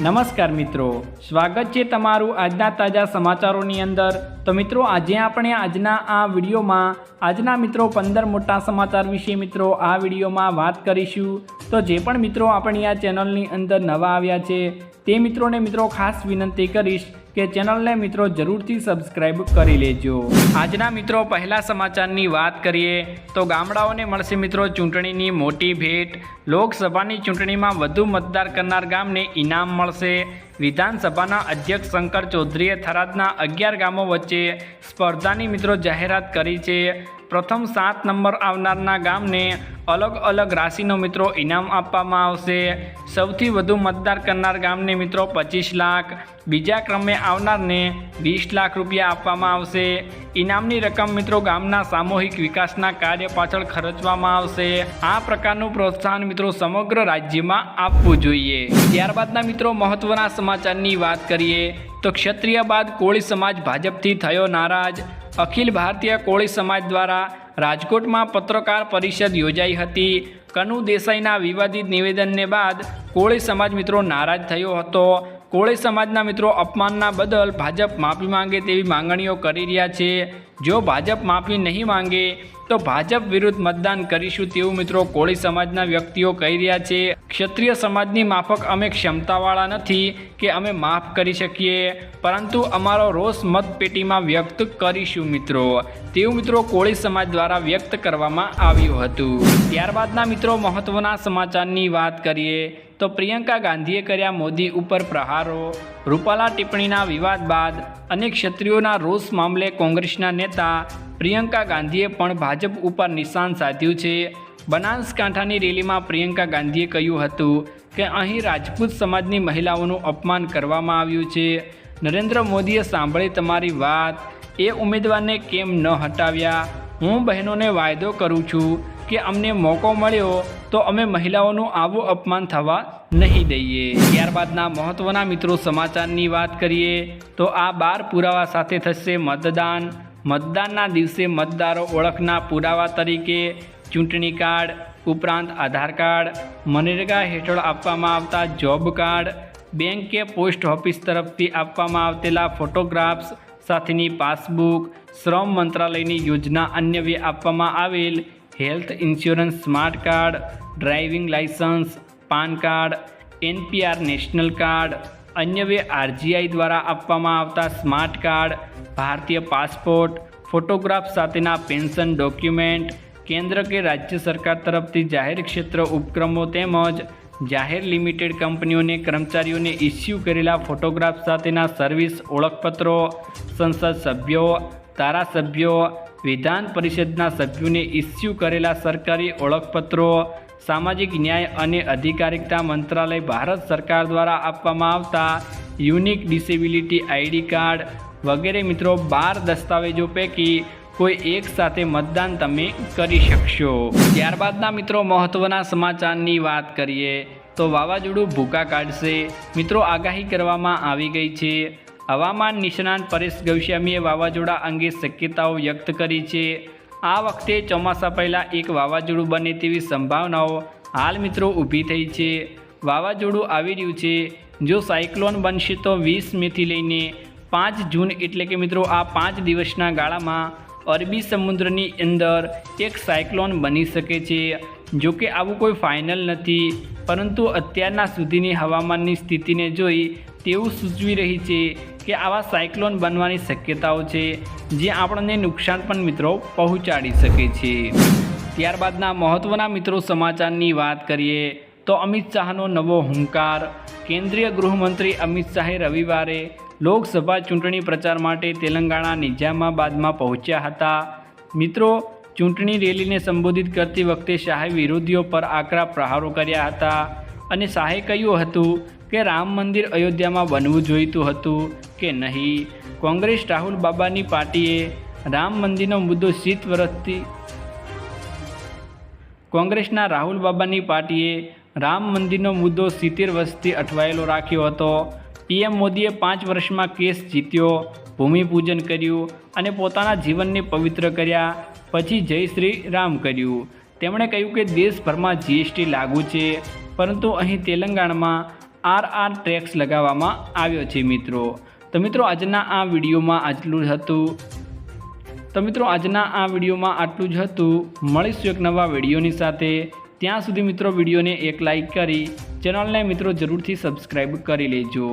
નમસ્કાર મિત્રો, સ્વાગત છે તમારું આજના તાજા સમાચારોની અંદર. તો મિત્રો, આજે આપણે આજના આ વિડીયોમાં, આજના મિત્રો પંદર મોટા સમાચાર વિશે મિત્રો આ વિડીયોમાં વાત કરીશું. તો જે પણ મિત્રો આપણી આ ચેનલની અંદર નવા આવ્યા છે, તે મિત્રોને મિત્રો ખાસ વિનંતી કરીશ કે ચેનલને મિત્રો જરૂરથી સબસ્ક્રાઇબ કરી લેજો. આજના મિત્રો પહેલા સમાચારની વાત કરીએ તો ગામડાઓને મળશે મિત્રો ચૂંટણીની મોટી ભેટ. લોકસભાની ચૂંટણીમાં વધુ મતદાર કરનાર ગામને ઇનામ મળશે. વિધાનસભાના અધ્યક્ષ શંકર ચૌધરીએ થરાદના અગિયાર ગામો વચ્ચે સ્પર્ધાની મિત્રો જાહેરાત કરી છે. પ્રથમ સાત નંબર આવનારના ગામને અલગ અલગ રાશિનો મિત્રો ઇનામ આપવામાં આવશે. સૌથી વધુ મતદાર કરનાર ગામને મિત્રો પચીસ લાખ બીજા ક્રમે આવનારને વીસ લાખ રૂપિયા આપવામાં આવશે. ઇનામની રકમ મિત્રો ગામના સામૂહિક વિકાસના કાર્ય પાછળ ખર્ચવામાં આવશે. આ પ્રકારનું પ્રોત્સાહન મિત્રો સમગ્ર રાજ્યમાં આપવું જોઈએ. ત્યારબાદના મિત્રો મહત્વના સમાચારની વાત કરીએ તો ક્ષત્રિય બાદ કોળી સમાજ ભાજપથી થયો નારાજ. અખિલ ભારતીય કોળી સમાજ દ્વારા રાજકોટમાં પત્રકાર પરિષદ યોજાઈ હતી. કનુ દેસાઈના વિવાદિત નિવેદનને બાદ કોળી સમાજ મિત્રો નારાજ થયો હતો. કોળી સમાજના મિત્રો અપમાનના બદલ ભાજપ માફી માંગે તેવી માંગણીઓ કરી રહ્યા છે. જો ભાજપ માફી નહીં માંગે, તો ભાજપ વિરુદ્ધ મતદાન કરીશું તેવું મિત્રો કોળી સમાજના વ્યક્તિઓ કહી રહ્યા છે. ક્ષત્રિય સમાજની માફક અમે ક્ષમતાવાળા નથી કે અમે માફ કરી શકીએ, પરંતુ અમારો રોષ મતપેટીમાં વ્યક્ત કરીશું મિત્રો. તેવું મિત્રો કોળી સમાજ દ્વારા વ્યક્ત કરવામાં આવ્યું હતું. ત્યારબાદના મિત્રો મહત્વના સમાચારની વાત કરીએ. તો પ્રિયંકા ગાંધીએ કર્યા મોદી ઉપર પ્રહારો, રૂપાલા ટિપ્પણીના વિવાદ બાદ અને ક્ષત્રિયોના રોષ મામલે કોંગ્રેસના નેતા પ્રિયંકા ગાંધીએ પણ ભાજપ ઉપર નિશાન સાધ્યું છે. બનાસકાંઠાની રેલીમાં પ્રિયંકા ગાંધીએ કહ્યું હતું કે અહીં રાજપૂત સમાજની મહિલાઓનું અપમાન કરવામાં આવ્યું છે. નરેન્દ્ર મોદીએ સાંભળી તમારી વાત. એ ઉમેદવારને કેમ ન હટાવ્યા? હું બહેનોને વાયદો કરું છું. કે અમને મોકો મળ્યો, તો અમે મહિલાઓનું આવું અપમાન થવા નહીં દઈએ. ત્યારબાદના મહત્ત્વના મિત્રો સમાચારની વાત કરીએ, તો આ બાર પુરાવા સાથે થશે મતદાન. મતદાનના દિવસે મતદારો ઓળખના પુરાવા તરીકે ચૂંટણી કાર્ડ, ઉપરાંત આધાર કાર્ડ, મનરેગા હેઠળ આપવામાં આવતા જોબ કાર્ડ, બેંક કે પોસ્ટ ઓફિસ તરફથી આપવામાં આવતેલા ફોટોગ્રાફ્સ, સાથેની પાસબુક, શ્રમ મંત્રાલયની યોજના અન્ય આપવામાં આવેલ health insurance smart card driving licence PAN card NPR national card અન્યવે RGI દ્વારા આપવામાં આવતા સ્માર્ટ કાર્ડ ભારતીય પાસપોર્ટ ફોટોગ્રાફ સાથેના પેન્શન ડોક્યુમેન્ટ કેન્દ્ર કે રાજ્ય સરકાર તરફથી જાહેર ક્ષેત્ર ઉપક્રમો તેમજ જાહેર લિમિટેડ કંપનીઓને કર્મચારીઓને ઇસ્યુ કરેલા ફોટોગ્રાફ સાથેના સર્વિસ ઓળખપત્રો, સંસદ સભ્યો, ધારાસભ્યો વિધાન પરિષદના સભ્યોને ઇસ્યુ કરેલા સરકારી ઓળખપત્રો, સામાજિક ન્યાય અને અધિકારિકતા મંત્રાલય ભારત સરકાર દ્વારા આપવામાં આવતા યુનિક ડિસેબિલિટી આઈડી કાર્ડ વગેરે મિત્રો બાર દસ્તાવેજો પૈકી કોઈ એક સાથે મતદાન તમે કરી શકશો. ત્યારબાદના મિત્રો મહત્ત્વના સમાચારની વાત કરીએ, તો વાવાઝોડું ભૂકા કાઢશે. મિત્રો આગાહી કરવામાં આવી ગઈ છે હવામાન નિષ્ણાંત પરેશ ગૌસ્વામીએ વાવાઝોડા અંગે શક્યતાઓ વ્યક્ત કરી છે. આ વખતે ચોમાસા પહેલાં એક વાવાઝોડું બને તેવી સંભાવનાઓ હાલ મિત્રો ઊભી થઈ છે. વાવાઝોડું આવી રહ્યું છે. જો સાયક્લોન બનશે તો વીસ મેથી લઈને પાંચ જૂન એટલે કે મિત્રો આ પાંચ દિવસના ગાળામાં અરબી સમુદ્રની અંદર એક સાયક્લોન બની શકે છે. જો કે આવું કોઈ ફાઇનલ નથી, પરંતુ અત્યારના સુધીની હવામાનની સ્થિતિને જોઈ તેવું સૂચવી રહી છે. કે આવા સાયક્લોન બનવાની શક્યતાઓ છે, જે આપણને નુકસાન પણ મિત્રો પહોંચાડી શકે છે. ત્યારબાદના મહત્ત્વના મિત્રો સમાચારની વાત કરીએ, તો અમિત શાહનો નવો હુંકાર. કેન્દ્રીય ગૃહમંત્રી અમિત શાહે રવિવારે લોકસભા ચૂંટણી પ્રચાર માટે તેલંગાણા નિઝામાબાદમાં પહોંચ્યા હતા. મિત્રો, ચૂંટણી રેલીને સંબોધિત કરતી વખતે શાહે વિરોધીઓ પર આકરા પ્રહારો કર્યા હતા. અને શાહે કહ્યું હતું કે રામ મંદિર અયોધ્યામાં બનવું જોઈતું હતું કે નહીં. કોંગ્રેસ રાહુલ બાબાની પાર્ટીએ રામ મંદિરનો મુદ્દો શીત વર્ષથી કોંગ્રેસના રાહુલ બાબાની પાર્ટીએ રામ મંદિરનો મુદ્દો સિત્તેર વર્ષથી અટવાયેલો રાખ્યો હતો. પીએમ મોદીએ પાંચ વર્ષમાં કેસ જીત્યો, ભૂમિપૂજન કર્યું અને પોતાના જીવનને પવિત્ર કર્યા. પછી જય શ્રી રામ કર્યું. તેમણે કહ્યું કે દેશભરમાં જીએસટી લાગુ છે. પરંતુ અહીં તેલંગાણામાં આર આર ટેક્સ લગાવવામાં આવ્યો છે મિત્રો. તો મિત્રો, આજના આ વિડીયોમાં આટલું જ હતું. તો મિત્રો, આજના આ વિડીયોમાં આટલું જ હતું. મળીશું એક નવા વિડીયોની સાથે. ત્યાં સુધી મિત્રો વિડીયોને એક લાઈક કરી, ચેનલને મિત્રો જરૂરથી સબસ્ક્રાઈબ કરી લેજો.